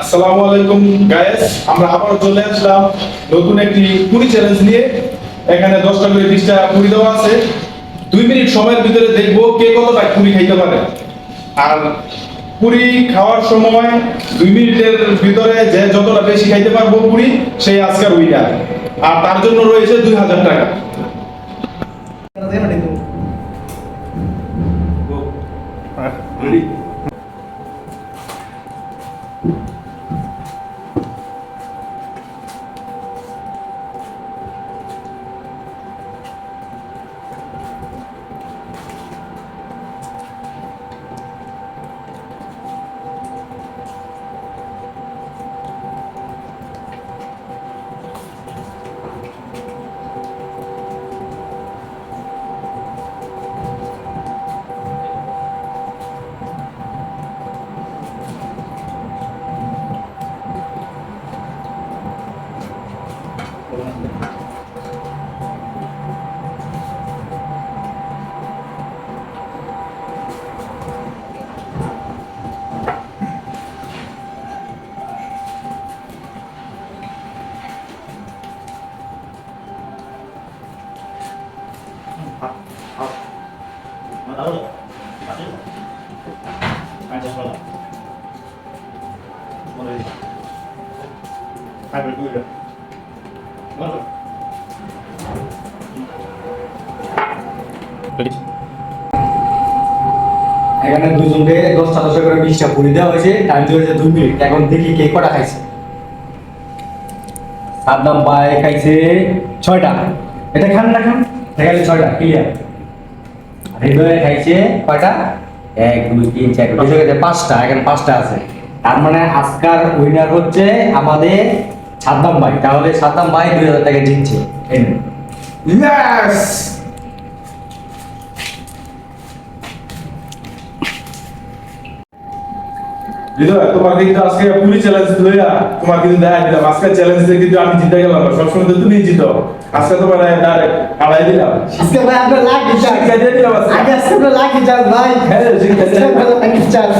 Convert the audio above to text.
আসসালামু আলাইকুম গায়েস আমরা আবার চলে আসলাম নতুন একটি পুরি চ্যালেঞ্জ নিয়ে। এখানে দশটা করে বিশটা পুরি দেওয়া আছে। দুই মিনিট সময়ের ভিতরে দেখব কে কতটা পুরি খাইতে পারে। আর পুরি খাওয়ার সময় দুই মিনিটের ভিতরে যে যতটা বেশি খাইতে পারব পুরি সেই আজকের উইনার আর তার জন্য রয়েছে দুই হাজার টাকা। এখানে দুজনকে দশটা দশটা করে বিশটা পুরি দেওয়া হয়েছে। টাইম দেওয়া হয়েছে দুই মিনিট। এখন দেখি কে কটা খাইছে। সাদ্দাম ভাই খাইছে ছয়টা। এটা খান না খান? দেখালে ছয়টা। ক্লিয়ার হৃদয়ে খাইছে কয়টা? এক, দুই, তিন, চার বুঝে গেছে, পাঁচটা, এখন পাঁচটা আছে। তার মানে আজকার উইনার হচ্ছে আমাদের সাদ্দাম ভাই। তাহলে সাদ্দাম ভাই দুই হাজার টাকা জিতছে হৃদয় তোমার কিন্তু আজকে পুরি চ্যালেঞ্জ লইয়া তোমার কিন্তু দেখা দিলাম। আজকে চ্যালেঞ্জে কিন্তু আমি জিতে গেলাম। সবসময় তো তুমি জিতো। আজকে তোমার ডাইরেক্ট হারাই দিলাম। আজকে ভাই আমরা লাকি চান্স দিয়ে আজকে। আগে আজকে আপনার লাকি চান্স ভাই। হ্যাঁ, দিয়ে লাকি চার্জ